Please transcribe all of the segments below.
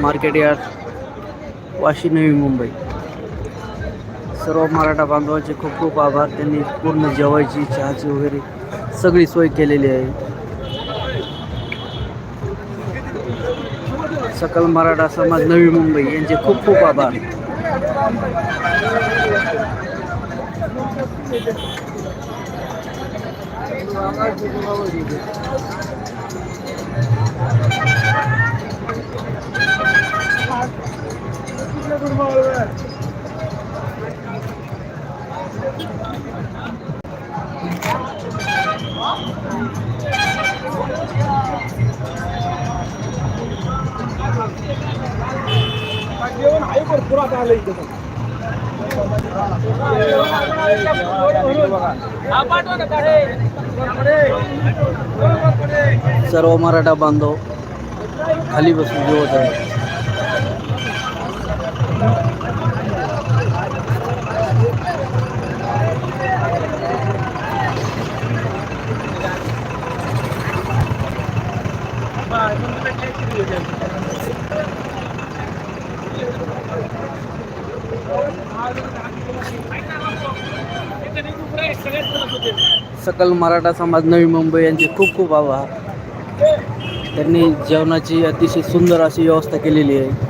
Market yard Vashi Navi Mumbai. सर्व मराठा बांधवांचे खूप खूप आभार. त्यांनी पूर्ण जेवायची चहाची वगैरे सगळी सोय केलेली आहे. सकल मराठा समाज नवी मुंबई यांचे खूप खूप आभार. जेवण आहे भरपूर आता आलं सर्व मराठा बांधव खाली बसून जेवत आहे सकल मराठा समाज नवी मुंबई यांचे खूप खूप आभार. त्यांनी जेवणाची अतिशय सुंदर अशी व्यवस्था केलेली आहे.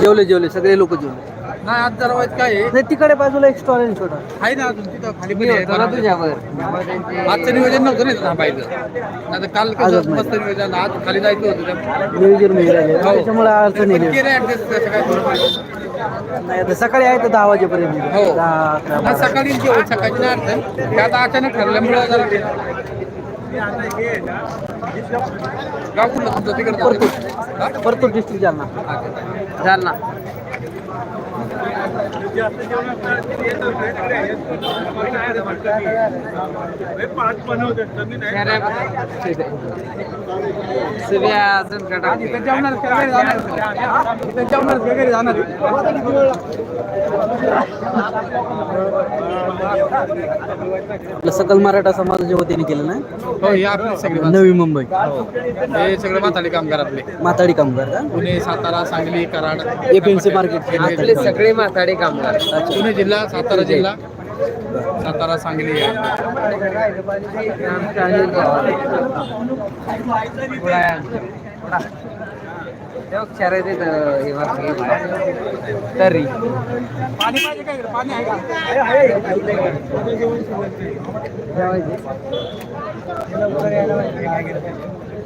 जेवले जेवले. सगळे लोक जेवले. नाही आज जरा वाईट काय आहे? नाही तिकडे बाजूला एक स्टॉल आहे छोटा. आहे ना अजून तिथं खाली पण आहे. आजचं नियोजन नव्हतं ना इथं थांबायचं? नाही तर काल आजच कसं नाही. मस्त नियोजन आज खाली जायचं होतं नियोजन मिळाले हो. त्याच्यामुळे अडचण पण येईल केलं adjust त्याचं काय थोडं नाही आता सकाळी आहे तर दहा वाजेपर्यंत हो. दहा अकरा बारा. सकाळी जेवण सकाळची नाही अडचण ते आता अचानक ठरल्यामुळं जरा गाव कुठलं तुमचं? तिकडचं. हा? परतूर डिस्ट्रिक्ट जालना. जालना. जेवणार जाणार? आपलं सकल मराठा समाजाच्या वतीने केलं ना हो हे आपली सगळी. नवी मुंबई. हे. सगळे माथाडी कामगार आपले. माताडी कामगार का? पुणे सातारा सांगली कराड. एपीएमसी मार्केट आपले सगळे म्हाताडे कामगार. पुणे जिल्हा सातारा जिल्हा. सातारा सांगली. तरी. पाणी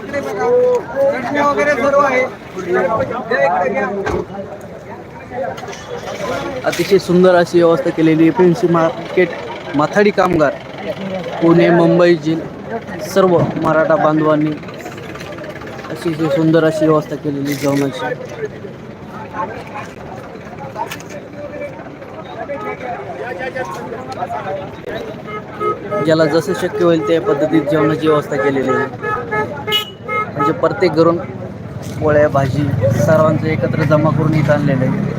तिकडे बघा. चटणी वगैरे सर्व आहे. अतिशय सुंदर अशी व्यवस्था केलेली आहे. एपीएमसी मार्केट माथाडी कामगार पुणे मुंबई जिल्हा सर्व मराठा बांधवांनी अशी सुंदर अशी व्यवस्था केलेली जेवणाची. ज्याला जसं शक्य होईल त्या पद्धतीत जेवणाची व्यवस्था केलेली आहे. म्हणजे प्रत्येक घरून पोळ्या भाजी सर्वांचं एकत्र जमा करून इथं आणलेलं आहे.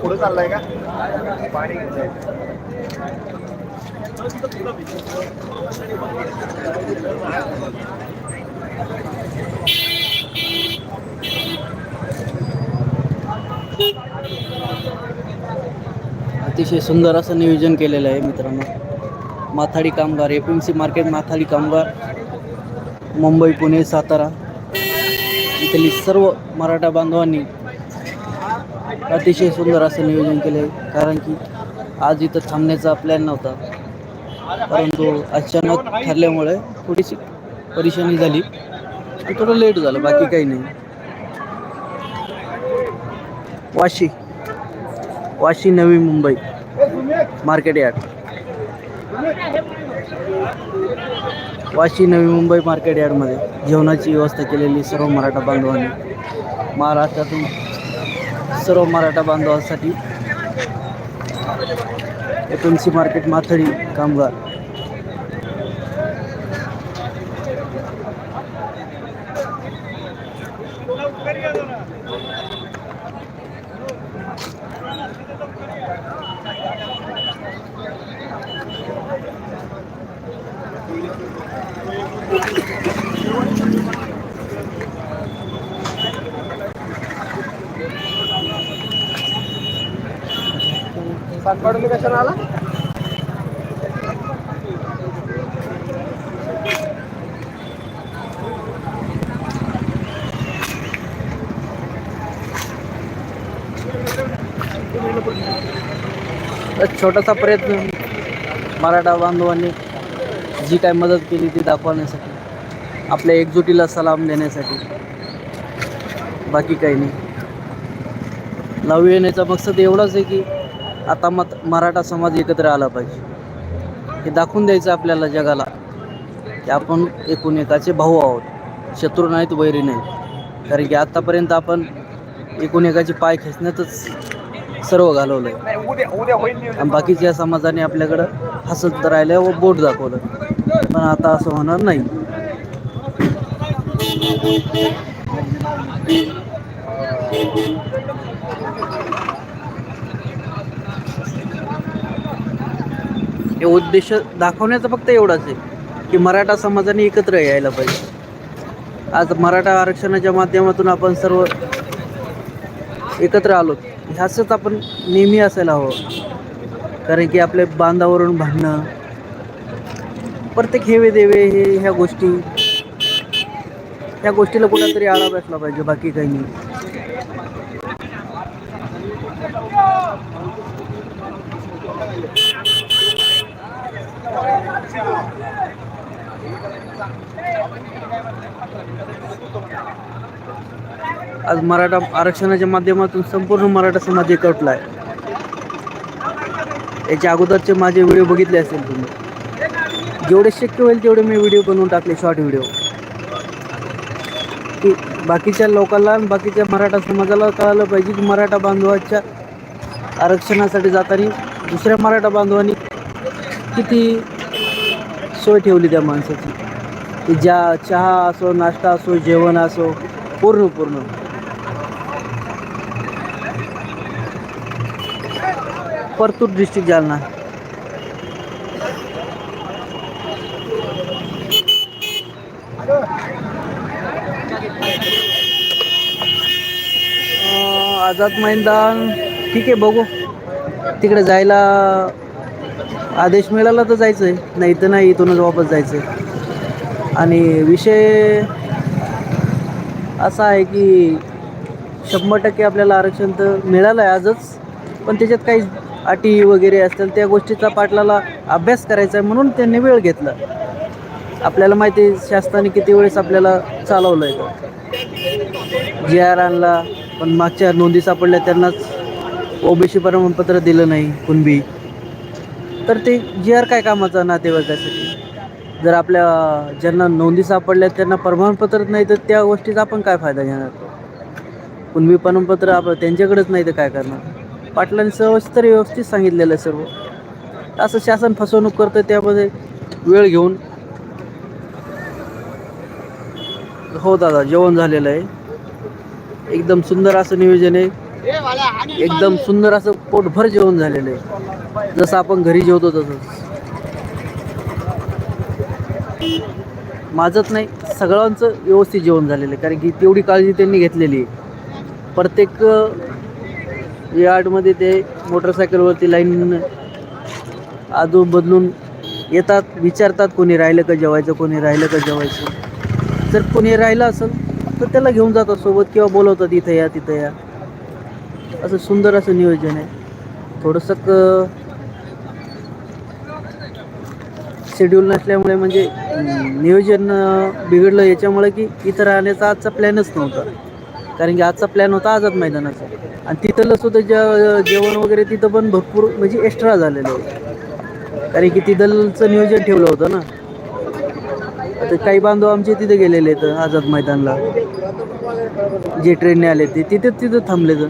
पुढे चाललाय का? पाणी घेतलंय अतिशय सुंदर असं नियोजन केलेलं आहे मित्रांनो. माथाडी कामगार एफ एम सी मार्केट माथाडी कामगार मुंबई पुणे सातारा. इथली सर्व मराठा बांधवांनी अतिशय सुंदर असं नियोजन केलं आहे कारण की आज इथं थांबण्याचा प्लॅन नव्हता. परंतु अचानक ठरल्यामुळे थोडीशी परेशानी झाली. आणि थोडं लेट झालं बाकी काही नाही. Vashi. Vashi Navi Mumbai. Market yard. Vashi Navi Mumbai market यार्डमध्ये जेवणाची व्यवस्था केलेली सर्व मराठा बांधवांनी. महाराष्ट्रातून सर्व मराठा बांधवांसाठी एफ एम सी मार्केट माथडी कामगार. सातपाडून कशाला आला? छोटासा प्रयत्न. मराठा बांधवांनी जी काय मदत केली ती दाखवण्यासाठी आपल्या एकजुटीला सलाम देण्यासाठी. बाकी काही नाही. लावू येण्याचा मकसद एवढाच आहे की आता मत मराठा समाज एकत्र आला पाहिजे. हे दाखवून द्यायचं आपल्याला जगाला की आपण एकूण एकाचे भाऊ आहोत. शत्रू नाहीत वैरी नाही कारण की आत्तापर्यंत आपण एकूण एकाचे पाय खेचण्यातच सर्व घालवलं आहे आणि बाकीच्या समाजाने आपल्याकडं हसत राहिलं व बोट दाखवलं. पण आता असं होणार नाही. हे उद्देश दाखवण्याचं फक्त एवढाच आहे की मराठा समाजाने एकत्र यायला पाहिजे. आज मराठा आरक्षणाच्या माध्यमातून आपण सर्व एकत्र आलो ह्याचंच आपण नेहमी असायला हवं. कारण की आपल्या बांधावरून भांडणं प्रत्येक हेवे देवे हे ह्या गोष्टी ह्या गोष्टीला कुठंतरी आळा बसला पाहिजे बाकी काही नाही. आज मराठा आरक्षणाच्या माध्यमातून संपूर्ण मराठा समाज एकवटला आहे. याच्या अगोदरचे माझे व्हिडिओ बघितले असेल तुम्ही. जेवढे शक्य होईल तेवढे मी व्हिडिओ बनवून टाकले शॉर्ट व्हिडिओ. की बाकीच्या लोकांना आणि बाकीच्या मराठा समाजाला कळालं पाहिजे की मराठा बांधवाच्या आरक्षणासाठी जाताना दुसऱ्या मराठा बांधवांनी किती सोय ठेवली त्या माणसाची. की ज्या चहा असो नाश्ता असो जेवण असो पूर्ण पूर्ण. परतूर डिस्ट्रिक्ट जालना. आझाद मैदान. ठीक आहे बघू. तिकडे जायला आदेश मिळाला तर जायचं आहे नाही तर नाही इथूनच वापस जायचं आहे आणि विषय असा आहे की शंभर टक्के आपल्याला आरक्षण तर मिळालं आहे आजच पण त्याच्यात काही अटी वगैरे असतील त्या गोष्टीचा पाटलाला अभ्यास करायचा आहे म्हणून त्यांनी वेळ घेतला. आपल्याला माहिती आहे शासनाने किती वेळेस आपल्याला चालवलं आहे जी आर आणला पण मागच्या नोंदी सापडल्या त्यांनाच ओबीसी प्रमाणपत्र दिलं नाही कुणबी. तर ते जी आर काय कामाचा नातेवाईकासाठी जर आपल्या ज्यांना नोंदी सापडल्या त्यांना प्रमाणपत्रच नाही तर त्या गोष्टीचा आपण काय फायदा घेणार? कुणबी प्रमाणपत्र आपण त्यांच्याकडेच नाही तर काय करणार? पाटलांनी सर्व तर व्यवस्थित सांगितलेलं आहे सर्व. असं शासन फसवणूक करतं त्यामध्ये वेळ घेऊन. हो दादा जेवण झालेलं आहे. एकदम सुंदर असं नियोजन आहे. एकदम सुंदर असं पोटभर जेवण झालेलं आहे. जसं आपण घरी जेवतो तसंच. माझंच नाही सगळ्यांचं व्यवस्थित जेवण झालेलं आहे. कारण की तेवढी काळजी त्यांनी घेतलेली आहे. प्रत्येक यार्डमध्ये ते मोटरसायकलवरती लाईन आजू बदलून येतात विचारतात कोणी राहिलं का जेवायचं कोणी राहिलं का जेवायचं. जर कोणी राहिलं असेल तर त्याला घेऊन जातात सोबत किंवा बोलवतात इथं या तिथं या. असं सुंदर असं नियोजन आहे. थोडंसं क शेड्यूल नसल्यामुळे म्हणजे नियोजन बिघडलं याच्यामुळे की इथं राहण्याचा आजचा प्लॅनच नव्हता. कारण की आजचा प्लॅन होता आझाद मैदानाचा. आणि तिथलं सुद्धा जे जेवण वगैरे तिथं पण भरपूर म्हणजे एक्स्ट्रा झालेलं आहे कारण की तिथलचं नियोजन ठेवलं होतं ना. आता काही बांधव आमचे तिथे गेलेले आहेत आझाद मैदानला. जे ट्रेनने आले ते तिथे तिथं थांबले तर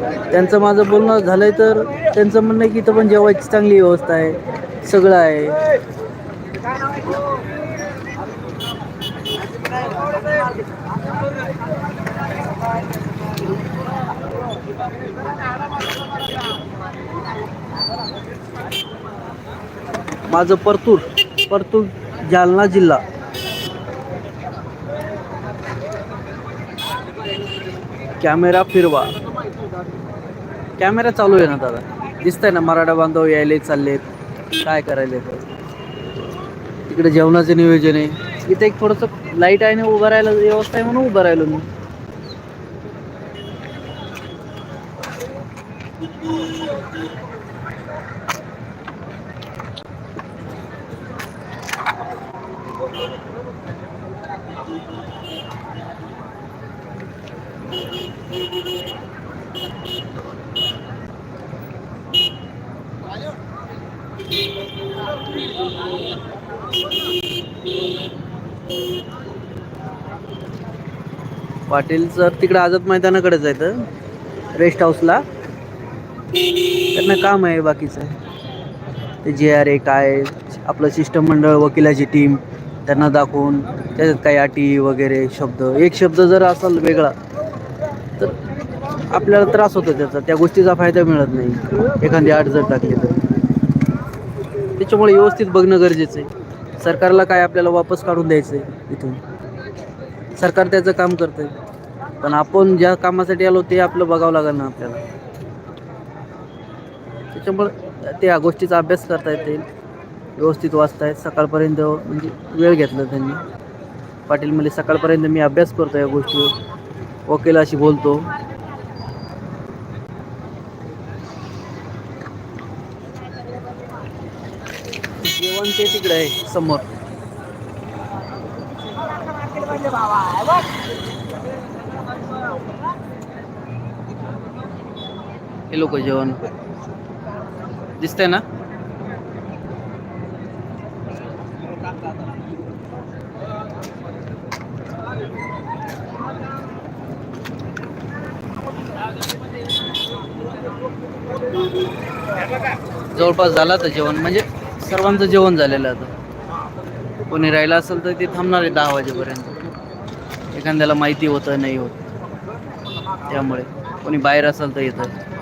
त्यांचं माझं बोलणं झालंय तर त्यांचं म्हणणं आहे की इथं पण जेवायची चांगली व्यवस्था आहे. सगळं आहे. माझं परतूर परतूर जालना जिल्हा. कॅमेरा फिरवा. कॅमेरा चालू आहे ना दादा? दिसतंय ना मराठा बांधव यायले चाललेत. काय करायले तर तिकडे जेवणाचं नियोजन आहे. इथे एक थोडंसं लाइट आहे ना उभं राहायला व्यवस्था आहे म्हणून उभं राहिलो मी. पाटील सर तिकडे आझाद मैदानाकडे जायचं रेस्ट हाऊसला त्यांना काम आहे बाकीचं. ते जे आर ए काय आपलं शिष्टमंडळ वकिलाची टीम त्यांना दाखवून त्याच्यात काही अटी वगैरे शब्द. एक शब्द जर असेल वेगळा तर आपल्याला त्रास होतो त्याचा. त्या गोष्टीचा फायदा मिळत नाही. एखादी अडचण जर टाकली तर. त्याच्यामुळे व्यवस्थित बघणं गरजेचं आहे. सरकारला काय आपल्याला वापस काढून द्यायचं आहे इथून? सरकार त्याचं काम करतं आहे पण आपण ज्या कामासाठी आलो ते आपलं बघावं लागेल ना आपल्याला. त्याच्यामुळे त्या गोष्टीचा अभ्यास करता येते. व्यवस्थित वाचतायत सकाळपर्यंत म्हणजे वेळ घेतला त्यांनी. पाटील म्हणजे सकाळपर्यंत मी अभ्यास करतो या गोष्टीवर. वकिलाशी बोलतो. जेवण ते तिकडे आहे समोर. हे लोक जेवण. दिसतंय ना? जवळपास झाला तर जेवण. म्हणजे सर्वांचं जेवण झालेलं आता. कोणी राहिलं असेल तर ते थांबणार आहे दहा वाजेपर्यंत. एखाद्याला माहिती होतं नाही होत. त्यामुळे. कोणी बाहेर असेल तर येतं.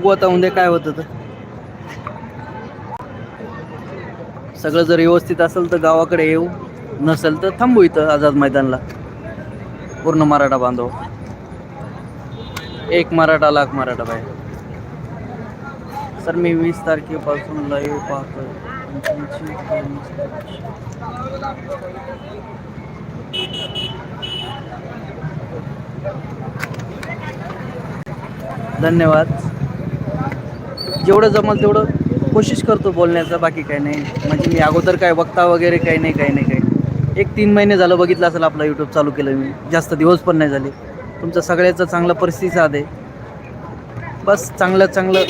बघू आता उद्या काय होतं तर. सगळं जर व्यवस्थित असेल तर गावाकडे येऊ. नसेल तर थांबू इथं आझाद मैदानला. पूर्ण मराठा बांधव. एक मराठा लाख मराठा बाहेर. सर मी वीस तारखेपासून लाईव्ह पाहतो धन्यवाद. जेवढं जमल तेवढं कोशिश करतो बोलण्याचं बाकी काही नाही. म्हणजे मी अगोदर काय वक्ता वगैरे काही नाही काही नाही काही एक तीन महिने झालं बघितलं असेल आपला यूट्यूब चालू केलं मी. जास्त दिवस पण नाही झाले. तुमचं सगळ्याचं चांगला परिस्थिती आहे. बस चांगलं चांगलं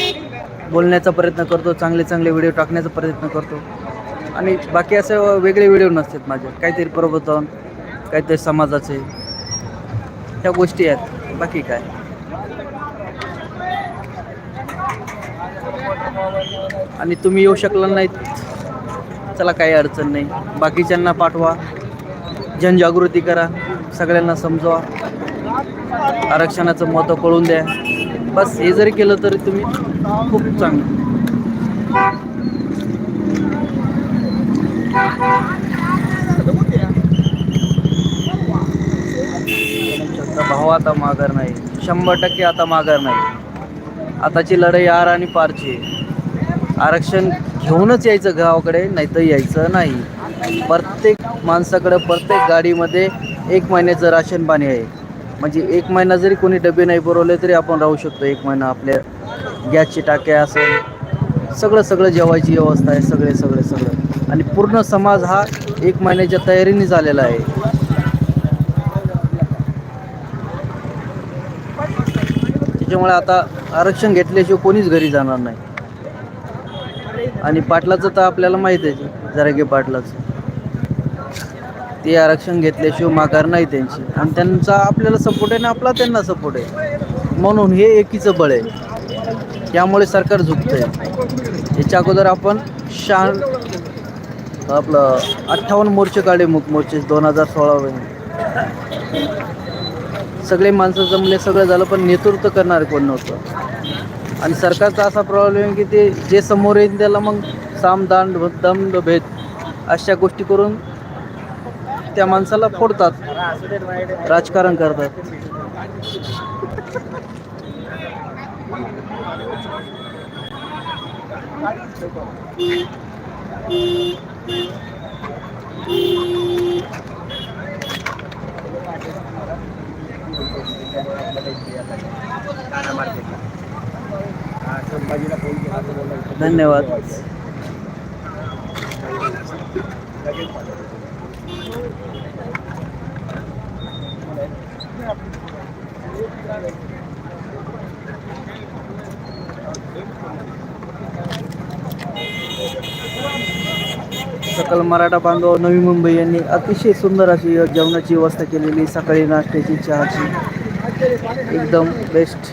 बोलण्याचा प्रयत्न करतो चांगले चांगले व्हिडिओ टाकण्याचा प्रयत्न करतो. आणि बाकी असे वेगळे व्हिडिओ नसतात माझे. काहीतरी प्रबोधन काहीतरी समाजाचे. ह्या गोष्टी आहेत. बाकी काय? आणि तुम्ही येऊ शकला नाहीत. चला काही अडचण नाही. बाकीच्यांना पाठवा. जनजागृती करा. सगळ्यांना समजवा. आरक्षणाचं महत्त्व कळून द्या. बस हे जरी केलं तरी तुम्ही खूप चांगलं. भाव आता माघार नाही. शंभर टक्के आता माघार नाही. आताची लढाई आर आणि पारची. आरक्षण घेऊनच यायचं गावाकडे नाही तर यायचं नाही. प्रत्येक माणसाकडं प्रत्येक गाडीमध्ये एक महिन्याचं राशन पाणी आहे. म्हणजे एक महिना जरी कोणी डबे नाही पुरवले तरी आपण राहू शकतो. एक महिना आपल्या गॅसची टाक्या असेल सगळं सगळं जेवायची व्यवस्था आहे. सगळे सगळे सगळं. आणि पूर्ण समाज हा एक महिन्याच्या तयारीने झालेला आहे. त्याच्यामुळे आता आरक्षण घेतल्याशिवाय कोणीच घरी जाणार नाही. आणि पाटलाचं तर आपल्याला माहीत आहे जरागे पाटलाचं. ते आरक्षण घेतल्याशिवाय माघार नाही त्यांची. आणि त्यांचा आपल्याला सपोर्ट आहे ना आपला त्यांना सपोर्ट आहे. म्हणून हे एकीचं बळ आहे. त्यामुळे सरकार झुकतंय. आहे याच्या अगोदर आपण शान आपलं अठ्ठावन्न मोर्चे काढले मुख मोर्चे दोन हजार सोळा सगळे माणसं जमले सगळं झालं पण नेतृत्व करणार कोण नव्हतं. आणि सरकारचा असा प्रॉब्लेम आहे की ते जे समोर येईल त्याला मग साम दांड दंड भेद अशा गोष्टी करून त्या माणसाला फोडतात राजकारण करतात संभाजीला फोन केला तर बोलला धन्यवाद. सकल मराठा बांधव नवी मुंबई यांनी अतिशय सुंदर अशी जेवणाची व्यवस्था केलेली सकाळी नाश्त्याची चहाची. एकदम बेस्ट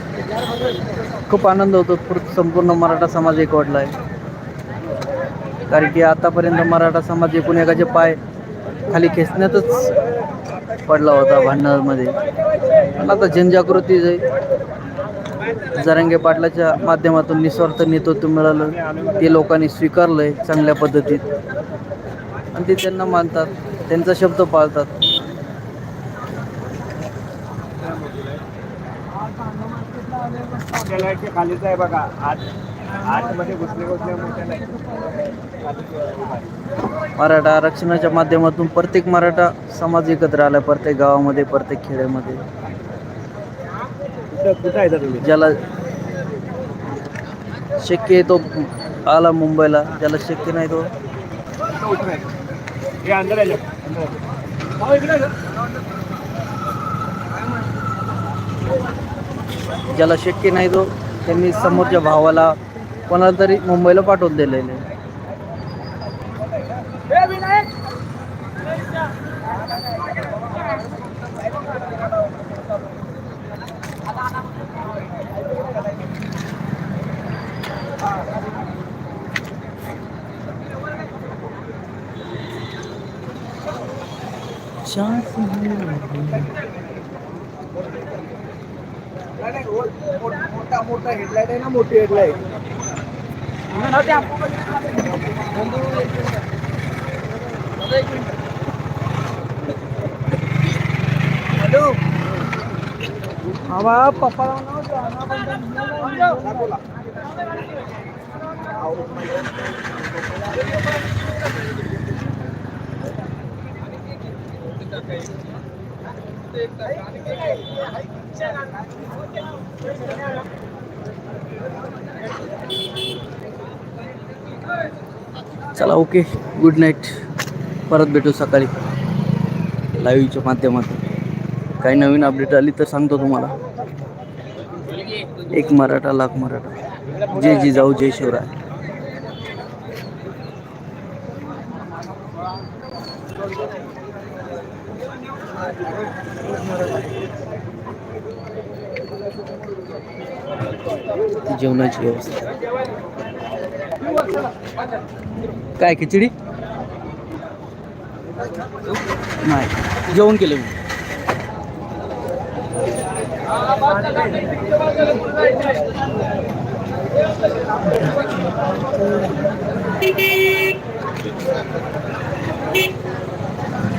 खूप आनंद होतो. संपूर्ण मराठा समाज एकवटला आहे कारण की आतापर्यंत मराठा समाज एकूण एकाचे पाय खाली खेचण्यातच पडला होता भांडणामध्ये. पण आता जनजागृती जाईल जरांगे पाटलाच्या माध्यमातून निस्वार्थ नेतृत्व मिळालं ते लोकांनी स्वीकारलंय चांगल्या पद्धतीत. आणि ते त्यांना मानतात त्यांचा शब्द पाळतात. त्या लाईटच्या खालीच आहे बघा. आत आतमध्ये घुसले घुसले मोठ्या लाइट मराठा आरक्षणाच्या माध्यमातून प्रत्येक मराठा समाज एकत्र आला प्रत्येक गावामध्ये प्रत्येक खेड्यामध्ये. कुठं कुठं आहे तुम्ही? ज्याला शक्य आहे तो आला मुंबईला. ज्याला शक्य नाही तो हे अंदर आहे. ज्याला शक्य नाही तो त्यांनी समोरच्या भावाला कोणाला तरी मुंबईला पाठवून दिलेले आहे. मोठा मोठा हेडलाईट आहे ना मोठी हेडलाईट हॅलो आवा पप्पा चला ओके. गुड नाईट परत भेटू सकाळी. लाईव्हच्या माध्यमातून. काही नवीन अपडेट आली तर सांगतो तुम्हाला. एक मराठा लाख मराठा. जय जिजाऊ जय शिवराय. जेवणाची व्यवस्था. काय खिचडी? नाही. जेवण केलं मी.